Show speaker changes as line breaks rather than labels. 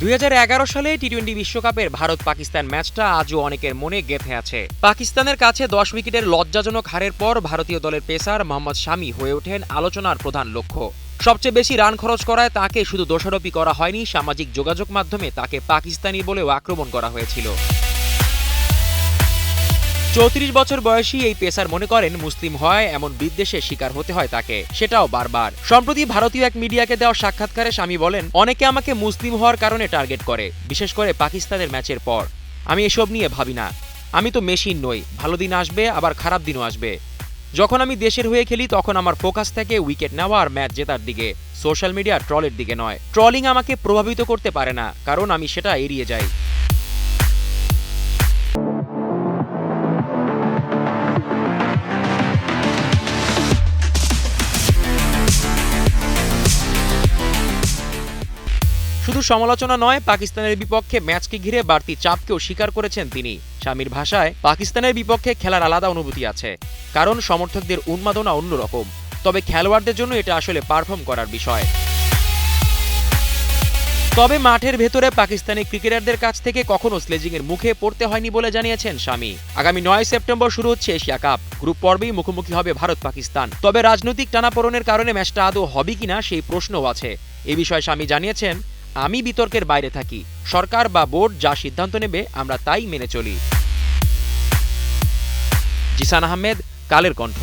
দুই হাজার এগারো সালে টি টোয়েন্টি বিশ্বকাপের ভারত পাকিস্তান ম্যাচটা আজও অনেকের মনে গেঁথে আছে। পাকিস্তানের কাছে দশ উইকেটের লজ্জাজনক হারের পর ভারতীয় দলের পেসার মোহাম্মদ শামি হয়ে ওঠেন আলোচনার প্রধান লক্ষ্য। সবচেয়ে বেশি রান খরচ করায় তাকে শুধু দোষারোপই করা হয়নি, সামাজিক যোগাযোগ মাধ্যমে তাকে পাকিস্তানি বলেও আক্রমণ করা হয়েছিল। চৌত্রিশ বছর বয়সী এই পেসার মনে করেন মুসলিম হয়, এমন বিদ্বেষের শিকার হতে হয় তাকে। সেটাও বারবার। সম্প্রতি ভারতীয় এক মিডিয়াকে দেওয়া সাক্ষাৎকারে স্বামী বলেন, অনেকে আমাকে মুসলিম হওয়ার কারণে টার্গেট করে, বিশেষ করে পাকিস্তানের ম্যাচের পর। আমি এসব নিয়ে ভাবি না। আমি তো মেশিন নই। ভালো দিন আসবে, আবার খারাপ দিনও আসবে। যখন আমি দেশের হয়ে খেলি, তখন আমার ফোকাস থাকে উইকেট নেওয়া আর ম্যাচ জেতার দিকে। সোশ্যাল মিডিয়া ট্রলের দিকে নয়। ট্রলিং আমাকে প্রভাবিত করতে পারে না, কারণ আমি সেটা এড়িয়ে যাই। শুধু সমালোচনা নয়, পাকিস্তানের বিপক্ষে ম্যাচকে ঘিরে বাড়তি চাপকেও স্বীকার করেছেন তিনি। স্বামীর ভাষায়, পাকিস্তানের বিপক্ষে খেলার আলাদা অনুভূতি আছে। কারণ সমর্থকদের উন্মাদনা অন্যরকম। তবে খেলোয়াড়দের জন্য এটা আসলে পারফর্ম করার বিষয়। তবে মাঠের ভেতরে পাকিস্তানি ক্রিকেটারদের কাছ থেকে কখনো স্লেজিংয়ের মুখে পড়তে হয়নি বলে জানিয়েছেন স্বামী আগামী নয় সেপ্টেম্বর শুরু হচ্ছে এশিয়া কাপ। গ্রুপ পর্বেই মুখোমুখি হবে ভারত পাকিস্তান। তবে রাজনৈতিক টানাপোড়েনের কারণে ম্যাচটা আদৌ হবে কিনা সেই প্রশ্নও আছে। এ বিষয়ে স্বামী জানিয়েছেন আমি বিতর্কের বাইরে থাকি। সরকার বা বোর্ড যা সিদ্ধান্ত নেবে, আমরা তাই মেনে চলি। জিসান আহমেদ, কালের কণ্ঠ।